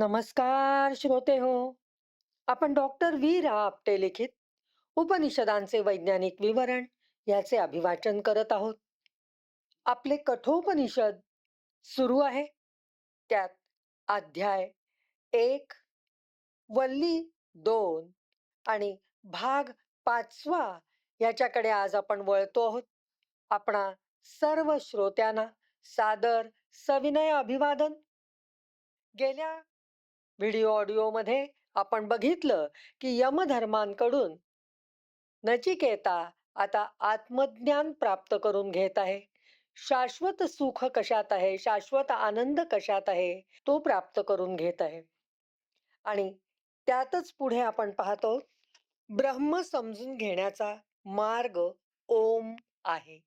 नमस्कार श्रोते हो. आपण डॉक्टर वी रा आपटे लिखित उपनिषदांचे वैज्ञानिक विवरण याचे अभिवाचन करत आहोत. आपले कठोपनिषद सुरू आहे. त्यात अध्याय एक वल्ली दोन आणि भाग पाचवा याच्याकडे आज आपण वळतो आहोत. आपणा सर्व श्रोत्यांना सादर सविनय अभिवादन. गेल्या व्हिडिओ ऑडिओमध्ये आपण बघितलं की यमधर्मांकडून नचिकेता आता आत्मज्ञान प्राप्त करून घेत आहे. शाश्वत सुख कशात आहे? शाश्वत आनंद कशात आहे? तो प्राप्त करून घेत आहे. आणि त्यातच पुढे आपण पाहतो ब्रह्म समजून घेण्याचा मार्ग ओम आहे.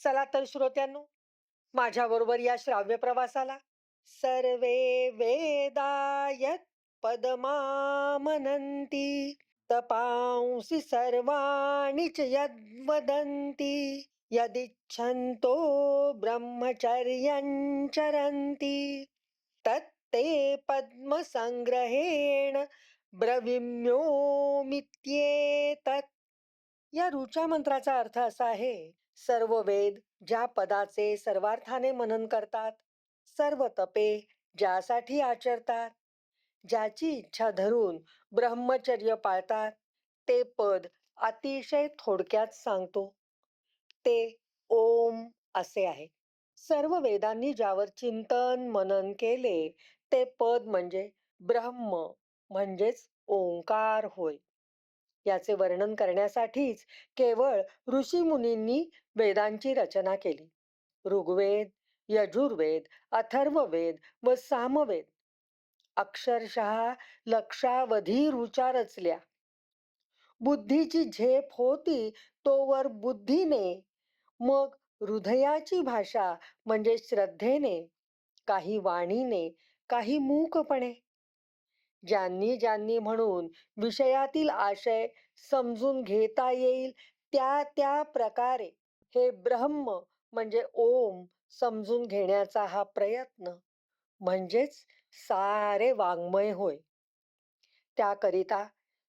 चला तर श्रोत्यांनो माझ्याबरोबर या श्राव्य प्रवासाला सर्वे वेदा यत् पदमामनन्ति तपांसि सर्वाणि च यद्वदन्ति यदिच्छन्तो ब्रह्मचर्यं चरन्ति। तत्ते पद्मसंग्रहेण ब्रविम्योमित्येतत्। या ऋचा मंत्राचा अर्थ असा आहे सर्व वेद ज्या पदाचे सर्वार्थाने मनन करतात सर्व तपे ज्यासाठी आचरतात. ज्याची इच्छा धरून ब्रह्मचर्य पाळतात ते पद अतिशय थोडक्यात सांगतो. ते ओम असे आहे. सर्व वेदांनी ज्यावर चिंतन मनन केले ते पद म्हणजे ब्रह्म म्हणजेच ओंकार होय. याचे वर्णन करण्यासाठीच केवळ ऋषी मुनींनी वेदांची रचना केली. ऋग्वेद यजुर्वेद अथर्ववेद व सामवेद. अक्षरशः लक्षावधी रुचा रचल्या. बुद्धीची झेप होती तोवर बुद्धीने मग हृदयाची भाषा म्हणजे श्रद्धेने काही वाणीने काही मूकपणे. ज्यांनी ज्यांनी म्हणून विषयातील आशय समजून घेता येईल त्या त्या प्रकारे. हे ब्रह्म म्हणजे ओम समजून घेण्याचा हा प्रयत्न म्हणजेच सारे वाङ्मय होय. त्याकरिता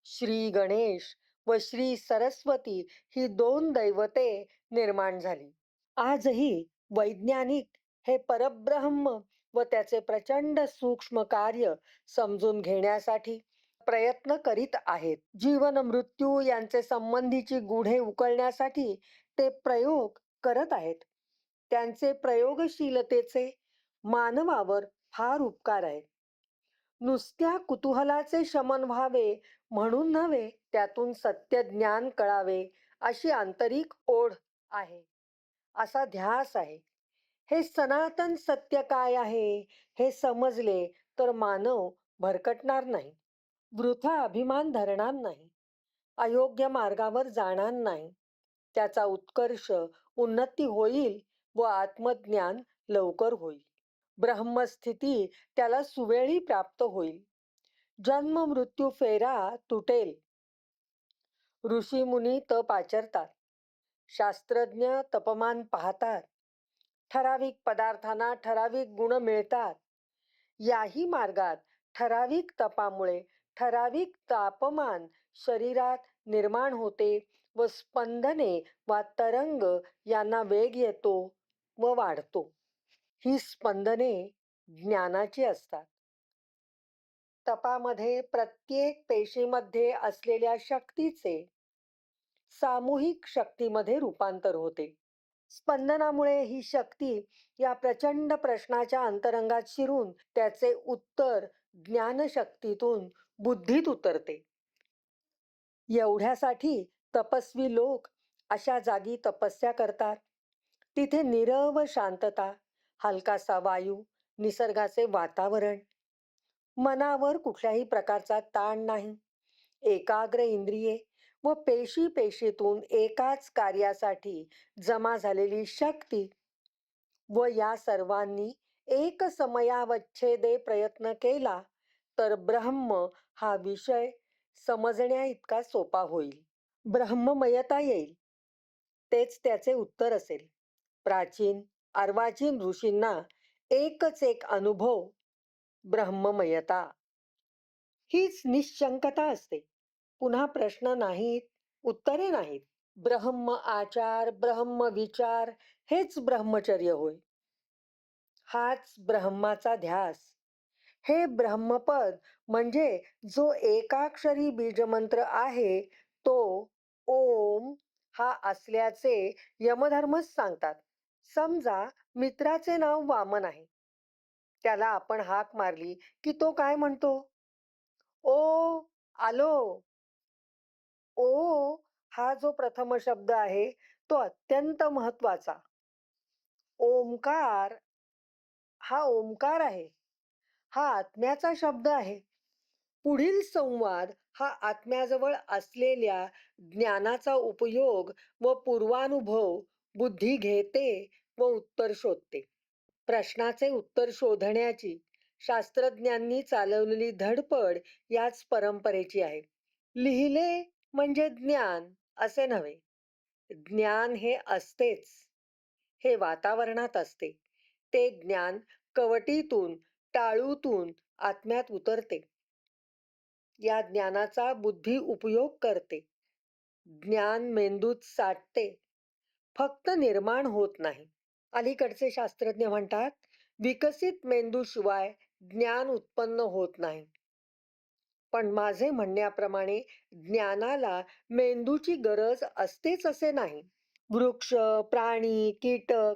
श्री गणेश व श्री सरस्वती ही दोन दैवते निर्माण झाली. आजही वैज्ञानिक हे परब्रह्म व त्याचे प्रचंड सूक्ष्म कार्य समजून घेण्यासाठी प्रयत्न करीत आहेत. जीवन मृत्यू यांचे संबंधीची गुढे उकळण्यासाठी ते प्रयोग करत आहेत. त्यांचे प्रयोगशीलतेचे मानवावर फार उपकार आहेत. नुसत्या कुतूहलाचे शमन व्हावे म्हणून नव्हे त्यातून सत्य ज्ञान कळावे अशी आंतरिक ओढ आहे. असा ध्यास आहे. हे सनातन सत्य काय आहे हे समजले तर मानव भरकटणार नाही वृथा अभिमान धरणार नाही अयोग्य मार्गावर जाणार नाही. त्याचा उत्कर्ष उन्नती होईल व आत्मज्ञान लवकर होईल. ब्रह्मस्थिती त्याला सुवेळी प्राप्त होईल. जन्म मृत्यू फेरा तुटेल. ऋषी मुनी तप आचरतात. शास्त्रज्ञ तपमान पाहतात. ठराविक पदार्थांना ठराविक गुण मिळतात. याही मार्गात ठराविक तपामुळे ठराविक तापमान शरीरात निर्माण होते व स्पंदने वा तरंग यांना वेग येतो. व वाढतो. ही स्पंदने ज्ञानाची असतात. तपामध्ये प्रत्येक पेशीमध्ये असलेल्या शक्तीचे सामूहिक शक्तीमध्ये रूपांतर होते. स्पंदनामुळे ही शक्ती या प्रचंड प्रश्नाच्या अंतरंगात शिरून त्याचे उत्तर ज्ञानशक्तीतून बुद्धीत उतरते. एवढ्यासाठी तपस्वी लोक अशा जागी तपस्या करतात. तिथे निरव शांतता हलकासा वायू निसर्गाचे वातावरण. मनावर कुठल्याही प्रकारचा ताण नाही. एकाग्र इंद्रिये व पेशी पेशीतून एकाच कार्यासाठी जमा झालेली शक्ती व या सर्वांनी एक समयावच्छेदे प्रयत्न केला तर ब्रह्म हा विषय समजण्या इतका सोपा होईल. ब्रह्ममयता येईल. तेच त्याचे उत्तर असेल. प्राचीन अर्वाचीन ऋषींना एकच एक अनुभव ब्रह्ममयता. हीच निशंकता असते. पुन्हा प्रश्न नाहीत उत्तरे नाहीत. ब्रह्म आचार ब्रह्म विचार हेच ब्रह्मचर्य होय. हाच ब्रह्माचा ध्यास. हे ब्रह्मपद म्हणजे जो एकाक्षरी बीजमंत्र आहे तो ओम हा असल्याचे यमधर्मच सांगतात. समजा मित्राचे नाव वामन आहे. त्याला आपण हाक मारली की तो काय म्हणतो? ओ आलो. ओ हा जो प्रथम शब्द आहे तो अत्यंत महत्त्वाचा ओंकार हा ओंकार आहे. हा आत्म्याचा शब्द आहे. पुढील संवाद हा आत्म्याजवळ असलेल्या ज्ञानाचा उपयोग व पूर्वानुभव बुद्धी घेते व उत्तर शोधते. प्रश्नाचे उत्तर शोधण्याची शास्त्रज्ञांनी चालवलेली धडपड याच परंपरेची आहे. लिहिले म्हणजे ज्ञान असे नव्हे. ज्ञान हे असतेच. हे वातावरणात असते. ते ज्ञान कवटीतून टाळूतून आत्म्यात उतरते. या ज्ञानाचा बुद्धी उपयोग करते. ज्ञान मेंदूत साठते. फक्त निर्माण होत नाही. अलीकडचे शास्त्रज्ञ म्हणतात विकसित मेंदूशिवाय ज्ञान उत्पन्न होत नाही. पण माझे म्हणण्याप्रमाणे ज्ञानाला मेंदूची गरज असतेच असे नाही. वृक्ष प्राणी कीटक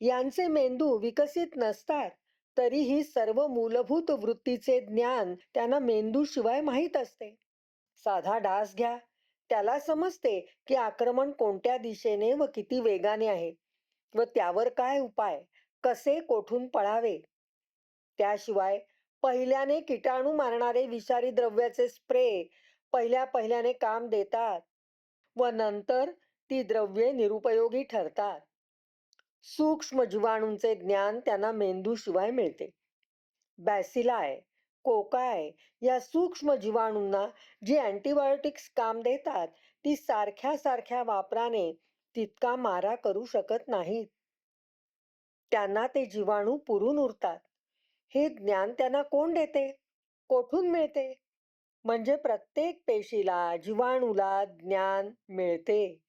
यांचे मेंदू विकसित नसतात तरीही सर्व मूलभूत वृत्तीचे ज्ञान त्यांना मेंदूशिवाय माहीत असते. साधा डास घ्या त्याला समजते की आक्रमण कोणत्या दिशेने व किती वेगाने आहे? व त्यावर काय उपाय? कसे कोठून पळावे? त्याशिवाय पहिल्याने किटाणू मारणारे विषारी द्रव्याचे स्प्रे पहिल्या पहिल्याने काम देतात व नंतर ती द्रव्ये निरुपयोगी ठरतात. सूक्ष्म जीवाणूंचे ज्ञान त्यांना मेंदूशिवाय मिळते. बॅसिलाय कोकाय या सूक्ष्म जीवाणूंना जी अँटीबायोटिक्स काम देतात ती सारख्या सारख्या वापराने तितका मारा करू शकत नाहीत. त्यांना ते जीवाणू पुरून उरतात. हे ज्ञान त्यांना कोण देते? कोठून मिळते? म्हणजे प्रत्येक पेशीला जीवाणूला ज्ञान मिळते.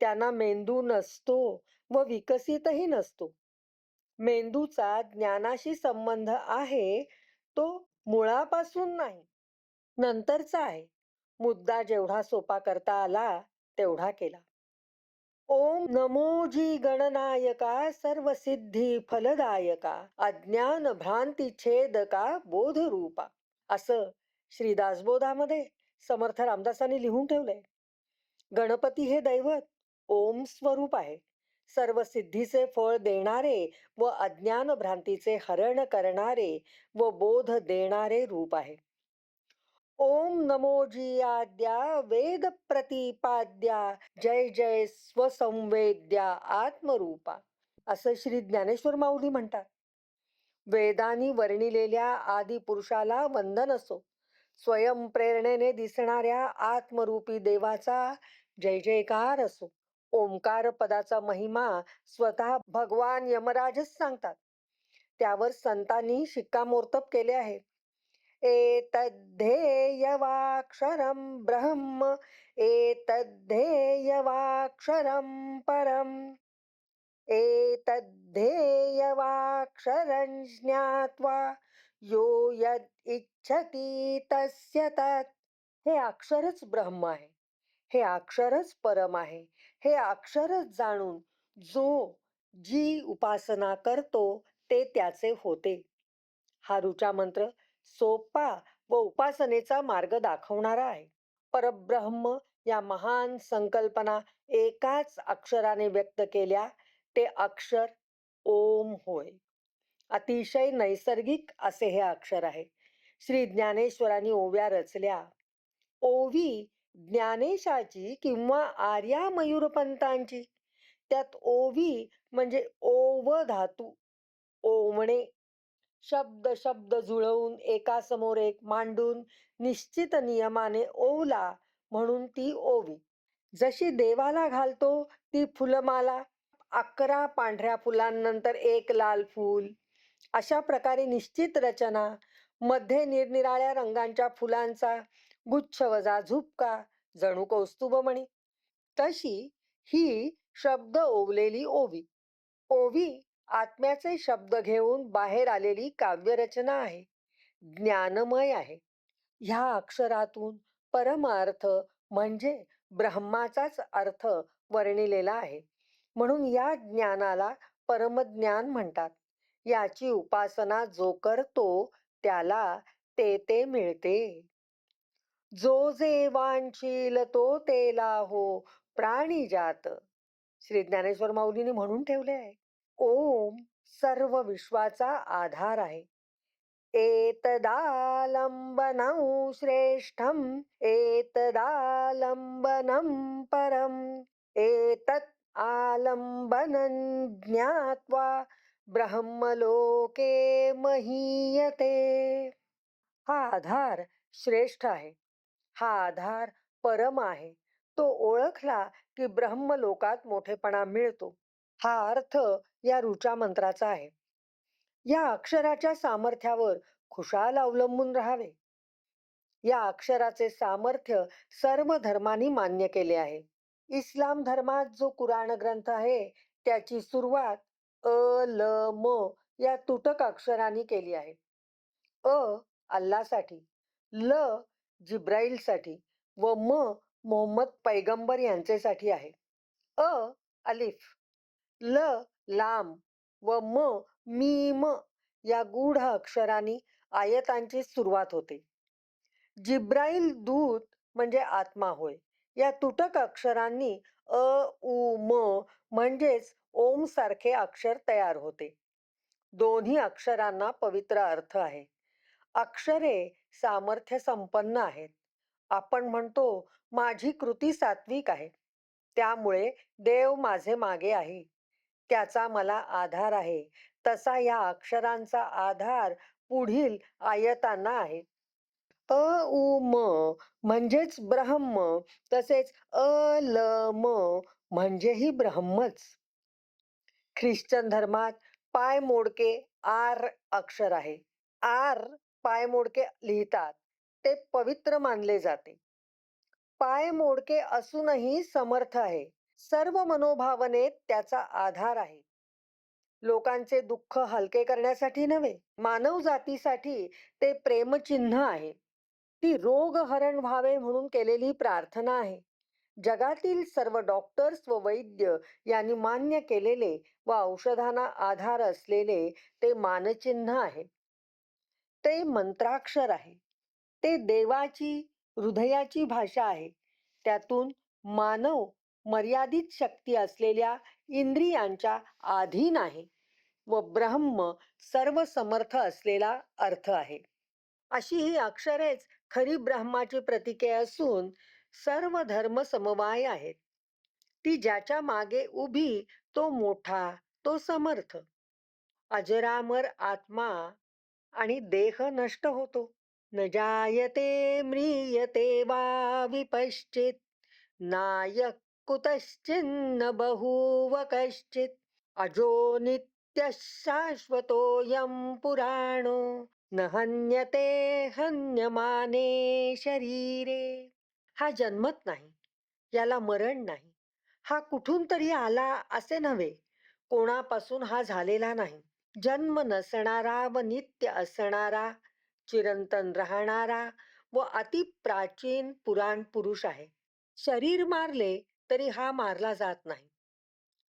त्यांना मेंदू नसतो व विकसितही नसतो. मेंदूचा ज्ञानाशी संबंध आहे तो मुळापासून नाही नंतरचा आहे. मुद्दा जेवढा सोपा करता आला तेवढा केला. ओम नमो जी गणनायका सर्व सिद्धी फलदायका अज्ञान भ्रांती छेदका बोध रूपा असं श्री दासबोधामध्ये समर्थ रामदासांनी लिहून ठेवलंय. गणपती हे दैवत ओम स्वरूप आहे. सर्व सिद्धीचे फळ देणारे व अज्ञान भ्रांतीचे हरण करणारे व बोध देणारे रूप आहे. ओम नमोजी आद्या वेद प्रतिपाद्या जय जय स्वसंवेद्या आत्मरूपा असं श्री ज्ञानेश्वर माऊली म्हणतात. वेदानी वर्णिलेल्या आदि पुरुषाला वंदन असो. स्वयंप्रेरणेने दिसणाऱ्या आत्मरूपी देवाचा जय जयकार असो. ओंकार पदाचा महिमा स्वतः भगवान यमराजच सांगतात. त्यावर संतांनी शिक्कामोर्तब केले आहे. एतद्धेयवाक्षरं ब्रह्म एतद्धेयवाक्षरं परम् एतद्धेयवाक्षरं ज्ञात्वा यो यद इच्छति तस्य तत्. हे अक्षरच ब्रह्म आहे. हे अक्षरच परम आहे. हे अक्षरच जाणून जो जी उपासना करतो ते त्याचे होते. हा ऋचा मंत्र सोपा व उपासनेचा मार्ग दाखवणारा आहे. परब्रह्म या महान संकल्पना एकाच अक्षराने व्यक्त केल्या ते अक्षर ओम होय. अतिशय नैसर्गिक असे हे अक्षर आहे. श्री ज्ञानेश्वरांनी ओव्या रचल्या. ओवी ज्ञानेशाची किंवा आर्या मयूरपंतांची. त्यात ओवी म्हणजे ओव धातू ओवणे. शब्द शब्द जुळवून एकासमोर एक मांडून निश्चित नियमाने ओवला म्हणून ती ओवी. जशी देवाला घालतो ती फुलमाला अकरा पांढऱ्या फुलांनंतर एक लाल फूल. अशा प्रकारे निश्चित रचना मध्ये निरनिराळ्या रंगांच्या फुलांचा गुच्छ वजा झुपका जणू कौस्तुभमणी तशी ही शब्द ओवलेली ओवी. ओवी आत्म्याचे शब्द घेऊन बाहेर आलेली काव्यरचना आहे. ज्ञानमय आहे. ह्या अक्षरातून परमार्थ म्हणजे ब्रह्माचाच अर्थ वर्णिलेला आहे. म्हणून या ज्ञानाला परमज्ञान म्हणतात. याची उपासना जो करतो त्याला ते ते मिळते. जो जे वांशील तो तेला हो प्राणी जात. श्री ज्ञानेश्वर माऊलीने म्हणून ठेवले आहे ओम सर्व विश्वाचा आधार आहे. एतदालंबनं श्रेष्ठम एतदालंबनं परम एतत् आलंबनं ज्ञात्वा ब्रह्मलोके महीयते. हा आधार श्रेष्ठ आहे. हा आधार परम आहे. तो ओळखला की ब्रह्मलोकात मोठेपणा मिळतो. हा अर्थ या ऋचा मंत्राचा आहे. या अक्षराच्या सामर्थ्यावर खुशाल अवलंबून राहावे. या अक्षराचे सामर्थ्य सर्व धर्मांनी मान्य केले आहे. इस्लाम धर्मात जो कुराण ग्रंथ आहे त्याची सुरुवात अ ल म या तुटक अक्षरांनी केली आहे. अ अल्लासाठी ल जिब्राईलसाठी व म मोहम्मद पैगंबर यांचेसाठी आहे. अ अलिफ ल लाम व म मीम या गूढ अक्षरांनी आयतांची सुरुवात होते. जिब्राईल दूत म्हणजे आत्मा होय. या तुटक अक्षरांनी अ उ म म्हणजेच ओम सारखे अक्षर तयार होते. दोन्ही अक्षरांना पवित्र अर्थ आहे. अक्षरे सामर्थ्य संपन्न आहेत. आपण म्हणतो माझी कृती सात्विक आहे. त्यामुळे देव माझे मागे आहे. त्याचा मला आधार आहे. तसा या अक्षरांचा आधार पुढील आयतांना आहे. अ उ म म्हणजेच ब्रह्म तसेच अ ल म म्हणजेही ब्रह्मच. ख्रिश्चन धर्मात पाय मोडके आर अक्षर आहे. आर पाय मोडके लिहितात ते पवित्र मानले जाते. पाय मोडके असूनही समर्थ आहे. सर्व मनोभावनेत त्याचा आधार आहे. लोकांचे दुःख हलके करण्यासाठी नव्हे मानव जातीसाठी ते प्रेमचिन्ह आहे. ती रोगहरण व्हावे म्हणून केलेली प्रार्थना आहे. जगातील सर्व डॉक्टर्स व वैद्य यांनी मान्य केलेले व औषधांना आधार असलेले ते मानचिन्ह आहे. ते मंत्राक्षर आहे. ते देवाची हृदयाची भाषा आहे. त्यातून मानव मर्यादित शक्ती असलेल्या इंद्रियांच्या अधीन आहे व ब्रह्म सर्व समर्थ असलेला अर्थ आहे. अशी ही अक्षरेच खरी ब्रह्माची प्रतीके असून सर्व धर्म समवाय आहेत. ती ज्याच्या मागे उभी तो मोठा तो समर्थ. अजरामर आत्मा आणि देह नष्ट होतो. न जायते म्रियते वा विपश्चित. नायक कुतश्चिन्न बहुव कश्चित. अजो नित्य शाश्वतोऽयं पुराणो. न हन्यते हन्यमाने शरीरे. हा जन्मत नाही. याला मरण नाही. हा कुठून तरी आला असे नव्हे. कोणापासून हा झालेला नाही. जन्म नसणारा व नित्य असणारा चिरंतन राहणारा व अति प्राचीन पुराण पुरुष आहे. शरीर मारले तरी हा मारला जात नाही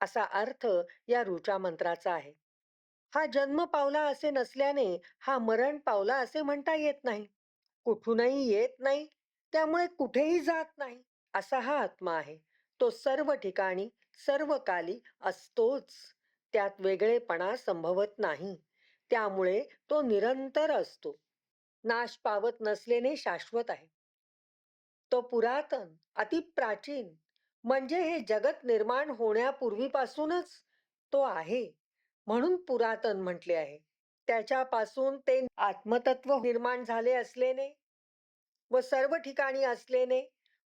असा अर्थ या ऋचा मंत्राचा आहे. हा जन्म पावला असे नसल्याने हा मरण पावला असे म्हणता येत नाही. कुठूनही येत नाही त्यामुळे कुठेही जात नाही असा हा आत्मा आहे. तो सर्व ठिकाणी सर्व काली असतोच. त्यात वेगळेपणा संभवत नाही. त्यामुळे तो निरंतर असतो. नाश पावत नसलेने शाश्वत आहे. तो पुरातन अति प्राचीन म्हणजे हे जगत निर्माण होण्यापूर्वीपासूनच तो आहे म्हणून पुरातन म्हटले आहे. त्याच्यापासून ते आत्मतत्व निर्माण झाले असलेने व सर्व ठिकाणी असलेने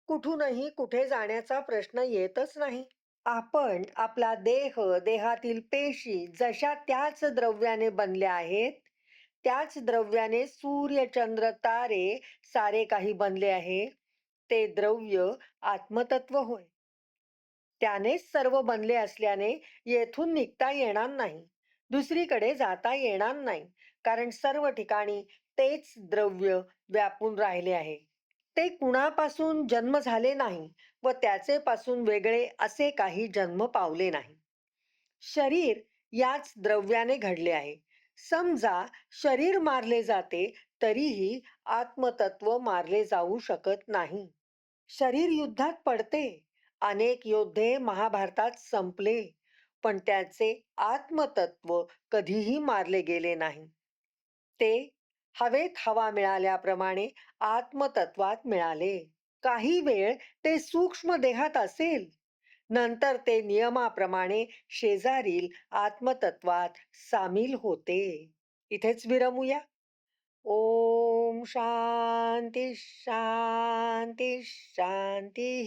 कुठूनही कुठे जाण्याचा प्रश्न येतच नाही. आपण आपला देह देहातील पेशी जशा त्याच द्रव्याने बनल्या आहेत त्याच द्रव्याने सूर्य चंद्र तारे सारे काही बनले आहे. ते द्रव्य आत्मतत्व होय. त्यानेच सर्व बनले असल्याने येथून निघता येणार नाही. दुसरीकडे जाता येणार नाही. कारण सर्व ठिकाणी तेच द्रव्य व्यापून राहिले आहे. ते कुणापासून जन्म झाले नाही व त्याचे पासून वेगळे असे काही जन्म पावले नाही. शरीर याच द्रव्याने घडले आहे. समजा शरीर मारले जाते तरीही आत्मतत्व मारले जाऊ शकत नाही. शरीर युद्धात पडते. अनेक योद्धे महाभारतात संपले पण त्याचे आत्मतत्व कधीही मारले गेले नाही. ते हवेत हवा मिळाल्याप्रमाणे आत्मतत्वात मिळाले. काही वेळ ते सूक्ष्म देहात असेल. नंतर ते नियमाप्रमाणे शेजारील आत्मतत्वात सामील होते. इथेच विरमूया. ओम शांती शांती शांती